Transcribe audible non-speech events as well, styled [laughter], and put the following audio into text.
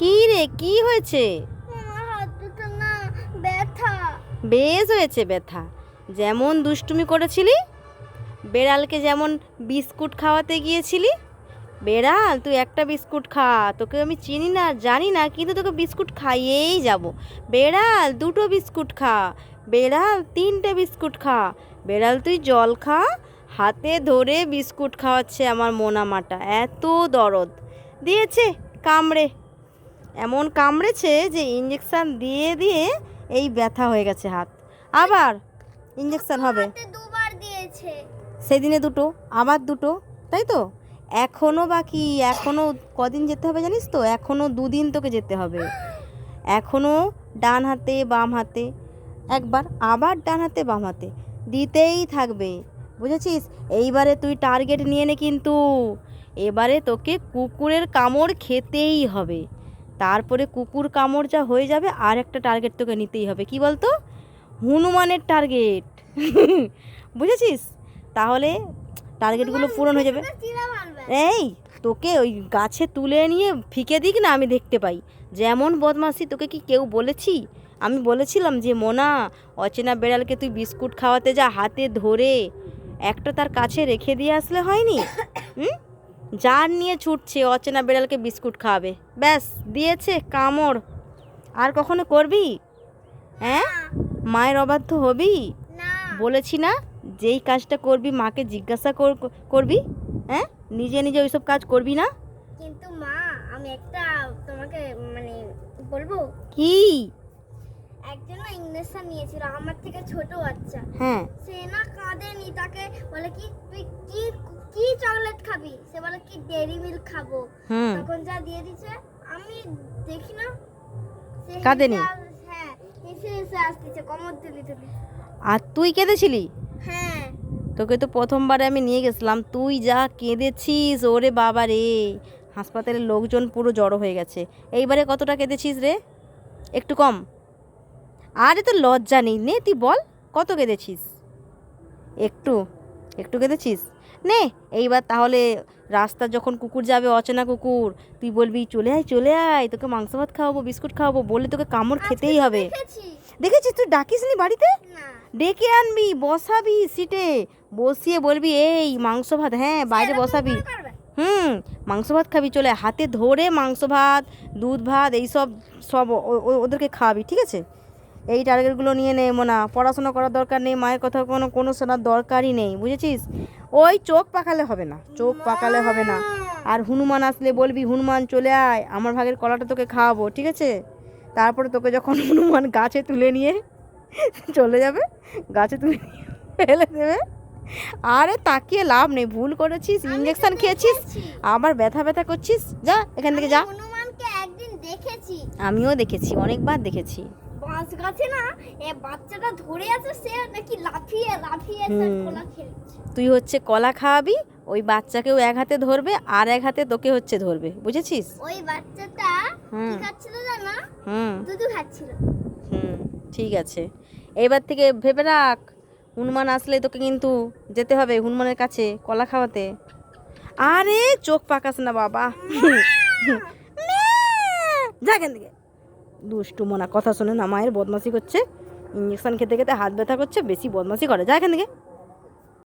কি রে কি হয়েছে? বেশ হয়েছে ব্যথা। যেমন দুষ্টুমি করেছিলি বেড়ালকে যেমন বিস্কুট খাওয়াতে গিয়েছিলি বেড়াল তুই একটা বিস্কুট খা তোকে আমি চিনি না জানি না কিন্তু তোকে বিস্কুট খাইয়েই যাব। বেড়াল দুটো বিস্কুট খা বেড়াল তিনটে বিস্কুট খা। বেড়াল তুই জল খা হাতে ধরে বিস্কুট খাওয়াচ্ছে আমার মোনামাটা এত দরদ। দিয়েছে কামড়ে। এমন কামড়েছে যে ইঞ্জেকশন দিয়ে দিয়ে এই ব্যথা হয়ে গেছে হাত। আবার ইঞ্জেকশন হবে। দুবার দিয়েছে। সেদিনে দুটো আবার দুটো তাই তো? এখনও বাকি এখনও কদিন যেতে হবে জানিস তো? এখনও দুদিন তোকে যেতে হবে। এখনও ডান হাতে বাম হাতে একবার আবার ডান হাতে বাম হাতে দিতেই থাকবে। বুঝেছিস? এইবারে তুই টার্গেট নিয়ে নে কিন্তু। এবারে তোকে কুকুরের কামড় খেতেই হবে। তারপরে কুকুর কামড় যা হয়ে যাবে আর একটা টার্গেট তোকে নিতেই হবে। কি বলতো? হনুমানের টার্গেট [laughs] বুঝেছিস? তাহলে টার্গেটগুলো পূরণ হয়ে যাবে। এই তোকে ওই গাছে তুলে নিয়ে ফিকে দিক না আমি দেখতে পাই। যেমন বদমাসি তোকে কি কেউ বলেছি? আমি বলেছিলাম যে মোনা অচেনা বেড়ালকে তুই বিস্কুট খাওয়াতে যা হাতে ধরে। একটা তার কাছে রেখে দিয়ে আসলে হয়নি? [coughs] হুম? যার নিয়ে ছুটছে অচেনা বেড়ালকে বিস্কুট খাওয়াবে। ব্যাস দিয়েছে কামড়। আর কখনো করবি? হ্যাঁ? মায়ের অবাধ্য হবি? না। বলেছি না? যেই কাজটা করবি মাকে জিজ্ঞাসা কর- করবি? হ্যাঁ? নিজে নিজে ওইসব কাজ করবি না? কিন্তু মা আমি একটা তোমাকে মানে বলব? কি? একজন না ইঞ্জেকশন নিয়েছিল আমার থেকে ছোট বাচ্চা। হ্যাঁ। সে না কাঁদেনি তাকে বলে কি তুই কি কি চকলেট খাবি? সে বলে কি ডেরি মিল্ক খাব? তখন যা দিয়ে দিছে আমি দেখি না। কাঁদেনি? হ্যাঁ আসতেছে কমর তুলি তুলি আর তুই কেঁদেছিলি? হ্যাঁ। তোকে তো প্রথমবারে আমি নিয়ে গেছিলাম। তুই যা কেঁদেছিস ওরে বাবা রে। হাসপাতালের লোকজন পুরো জড়ো হয়ে গেছে। এইবারে কতটা কেঁদেছিস রে? একটু কম। আরে তো লজ্জা নেই। নে তুই বল কত কেঁদেছিস? একটু একটু কেঁদেছিস? নে এইবার তাহলে রাস্তা যখন কুকুর যাবে অচেনা কুকুর তুই বলবি চলে আয় চলে আয় তোকে মাংস ভাত খাওয়াবো বিস্কুট খাওয়াবো বললে তোকে কামড় খেতেই হবে। দেখেছি। দেখেছিস তুই ডাকিস নি বাড়িতে? ডেকে আনবি বসাবি সিটে বসিয়ে বলবি এই মাংস ভাত হ্যাঁ বাইরে বসাবি। হুম মাংস ভাত খাবি চলে হাতে ধরে মাংস ভাত দুধ ভাত এইসব সব ওদেরকে খাওয়াবি ঠিক আছে? এই টার্গেটগুলো নিয়ে নে মোনা পড়াশোনা করার দরকার নেই মায়ের কথা কোনো কোনো শোনার দরকারই নেই বুঝেছিস? ওই চোখ পাকালে হবে না চোখ পাকালে হবে না। আর হনুমান আসলে বলবি হনুমান চলে আয় আমার ভাগের কলাটা তোকে খাওয়াবো ঠিক আছে? তারপরে তোকে যখন [laughs] হনুমান গাছে তুলে নিয়ে চলে যাবে গাছে তুলে নিয়ে ফেলে দেবে। আরে তাকিয়ে লাভ নেই ভুল করেছিস ইঞ্জেকশন খেয়েছিস। আবার ব্যথা ব্যথা করছিস যা এখান থেকে যা। হনুমানকে দেখেছি। আমিও দেখেছি অনেকবার দেখেছি। বাঁশ গাছে না এ বাচ্চাটা ধরে আছে সে নাকি লাফিয়ে লাফিয়ে তার। কোলা খেলছে। তুই হচ্ছে কলা খাওয়াবি ওই বাচ্চাকেও এক হাতে ধরবে আর এক হাতে তোকে হচ্ছে ধরবে বুঝেছিস? ওই বাচ্চাটা কি। খাচ্ছিল জানো? হুম। দুধু খাচ্ছিল। হুম ঠিক আছে। এবার থেকে ভেবে রাখ হনুমান আসলে তোকে কিন্তু যেতে হবে হনুমানের কাছে কলা খাওয়াতে। আরে চোখ পাকাস না বাবা। [laughs] যা এখান থেকে। দুষ্টু মোনা। কথা শোনে না, মায়ের বদমাসি করছে ইঞ্জেকশন খেতে খেতে হাত ব্যথা করছে, বেশি বদমাসি করে। যা এখান থেকে।